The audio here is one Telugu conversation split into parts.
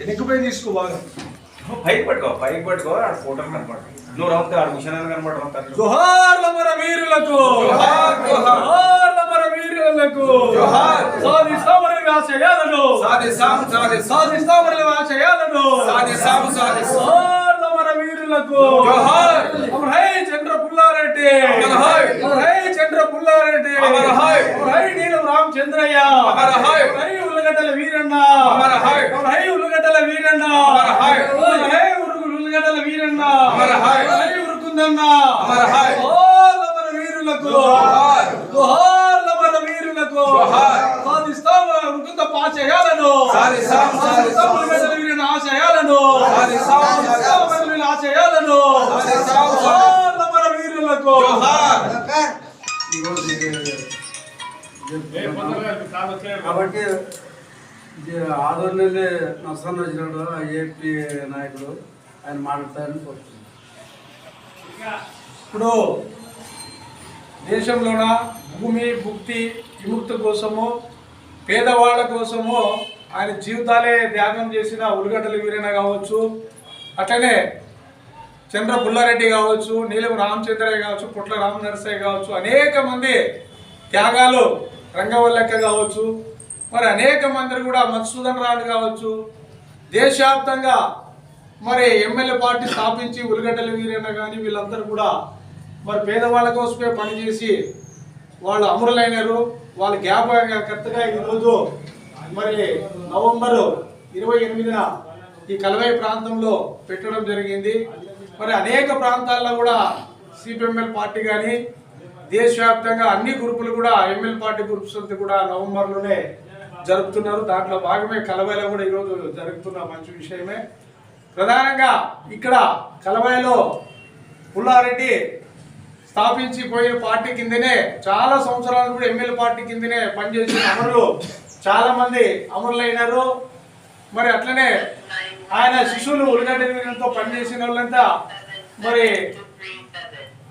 తీసుకో బాగా పైకి పట్టుకో పైకి పట్టుకో ఆడ ఫోటోలు కనపడతాయి నువ్వు రావుతా ఆడ మిషన్ కనపడతాను జోహార్ల మన వీరులకు జోహార్, జోహార్. జోహార్ల మన వీరులకు జోహార్. సాధిస్తామని ఆశయాలను సాధిస్తాం సాధిస్తాం సాధిస్తామని ఆశయాలను సాధిస్తాం సాధిస్తాం జోహార్ల మన వీరులకు జోహార్. అమర్ హై చంద్ర పుల్లారెడ్డి అమర్ హై. అమర్ హై చంద్ర పుల్లారెడ్డి అమర్ హై. అమర్ హై నీలం రామచంద్రయ్య అమర్ హై. అమర్ హై ఉల్లగడ్డల వీరన్న అమర్ హై. అమర్ హై ఉల్లగడ్డల వీరన్న అమర్ హై. అమర్ హై ఉరుగు ఉల్లగడ్డల వీరన్న అమర్ హై. అమర్ హై ఉరుకుందన్న అమర్ హై. జోహార్ల మన వీరులకు జోహార్. జోహార్ల మన వీరులకు జోహార్. సాధిస్తాం ఉరుకుంద పాచయాలను సాధిస్తాం, సాధిస్తాం. ఉల్లగడ్డల వీరన్న ఆశయాలను సాధిస్తాం, సాధిస్తాం. వీరుల ఆశయాలను సాధిస్తాం, సాధిస్తాం. జోహార్ల మన వీరులకు జోహార్ కాబట్టి ఆదోళనలో నరసన్న వచ్చినాడు ఏపీ నాయకుడు ఆయన మాట్లాడతారని కోరుతున్నాను ఇప్పుడు దేశంలోన భూమి భుక్తి విముక్తి కోసము పేదవాళ్ళ కోసము ఆయన జీవితాలే త్యాగం చేసిన ఉల్లిగడ్డల వీరన్న కావచ్చు అట్లనే చంద్ర పుల్లారెడ్డి కావచ్చు నీలం రామచంద్రయ్య కావచ్చు పుట్ల రామ నరసయ్య కావచ్చు అనేక మంది త్యాగాలు రంగవల్లెక్క కావచ్చు మరి అనేక మంది కూడా మధుసూదన్ రాడు కావచ్చు దేశవ్యాప్తంగా మరి ఎమ్మెల్యే పార్టీ స్థాపించి ఉల్లిగడ్డల వీరన్న కానీ వీళ్ళందరూ కూడా మరి పేదవాళ్ళ కోసమే పనిచేసి వాళ్ళు అమరులైనారు వాళ్ళ జ్ఞాపకర్తగా ఈరోజు మరి నవంబర్ ఇరవై ఎనిమిదిన ఈ కలవై ప్రాంతంలో పెట్టడం జరిగింది. మరి అనేక ప్రాంతాల్లో కూడా సిపిఎంఎల్ పార్టీ కానీ దేశవ్యాప్తంగా అన్ని గ్రూపులు కూడా ఎంఎల్ పార్టీ గ్రూప్స్ అంతా కూడా నవంబర్లోనే జరుపుతున్నారు. దాంట్లో భాగమే కలవైలో కూడా ఈరోజు జరుగుతున్న మంచి విషయమే. ప్రధానంగా ఇక్కడ కలవైలో పుల్లారెడ్డి స్థాపించి పోయిన పార్టీ కిందనే చాలా సంవత్సరాలు కూడా ఎమ్మెల్యే పార్టీ కిందనే పనిచేసిన అమరులు చాలా మంది అమరులైనారు. మరి అట్లనే ఆయన శిష్యులు ఉల్లిగడ్డ పనిచేసిన వాళ్ళంతా మరి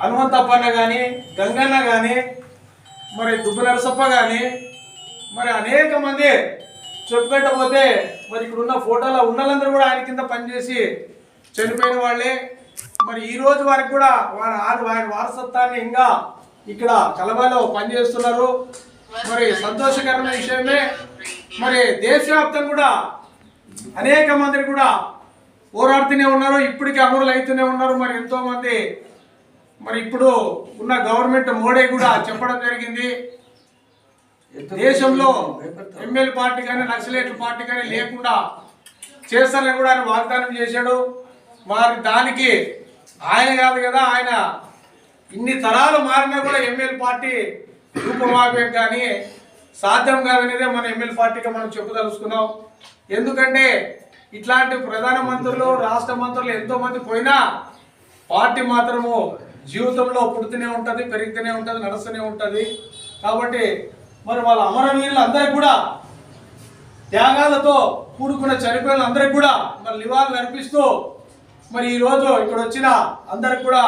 హనుమంతప్పన్న కానీ గంగన్న కానీ మరి దుబ్బు నరసప్ప కానీ మరి అనేక మంది పోతే మరి ఇక్కడ ఉన్న ఫోటోలో ఉన్నలందరూ కూడా ఆయన కింద పనిచేసి చనిపోయిన వాళ్ళే. మరి ఈ రోజు వరకు కూడా వారి ఆయన వారి వారసత్వాన్ని ఇంకా ఇక్కడ కలబలో పనిచేస్తున్నారు. మరి సంతోషకరమైన విషయమే. మరి దేశవ్యాప్తం కూడా అనేక మంది కూడా పోరాడుతూనే ఉన్నారు. ఇప్పటికీ అమరులు అవుతూనే ఉన్నారు. మరి ఎంతో మంది మరి ఇప్పుడు ఉన్న గవర్నమెంట్ మోడీ కూడా చెప్పడం జరిగింది. దేశంలో ఎమ్మెల్యే పార్టీ కానీ నక్సలైట్ల పార్టీ కానీ లేకుండా చేస్తారని కూడా ఆయన వాగ్దానం చేశాడు. వారి దానికి ఆయన కాదు కదా ఆయన ఇన్ని తరాలు మారినా కూడా ఎమ్మెల్యే పార్టీ రూపమాపేం కానీ సాధ్యం కాదనేదే మన ఎమ్మెల్యే పార్టీగా మనం చెప్పదలుచుకున్నాం. ఎందుకంటే ఇట్లాంటి ప్రధాన మంత్రులు రాష్ట్ర మంత్రులు ఎంతో మంది పోయినా పార్టీ మాత్రము జీవితంలో పుడుతూనే ఉంటుంది పెరుగుతూనే ఉంటుంది నడుస్తూనే ఉంటుంది. కాబట్టి మరి వాళ్ళ అమరవీరులు అందరికి కూడా త్యాగాలతో కూడుకున్న చనిపోయిన అందరికి కూడా మరి నివాళులు అర్పిస్తూ మరి ఈ రోజు ఇక్కడ వచ్చిన అందరికి కూడా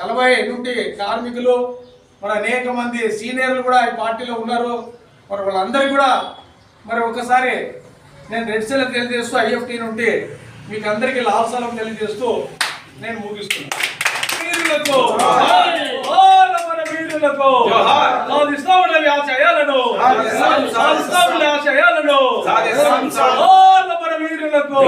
కలబై నుండి కార్మికులు మరి అనేక మంది సీనియర్లు కూడా ఈ పార్టీలో ఉన్నారు. మరి వాళ్ళందరికీ కూడా మరి ఒకసారి నేను రెడ్ సెల్ తెలియజేస్తూ ఐఎఫ్టీ నుండి మీకు అందరికీ లాభసాలం తెలియజేస్తూ నేను ముగిస్తున్నాను. ఆశయాలను మన వీరులకు.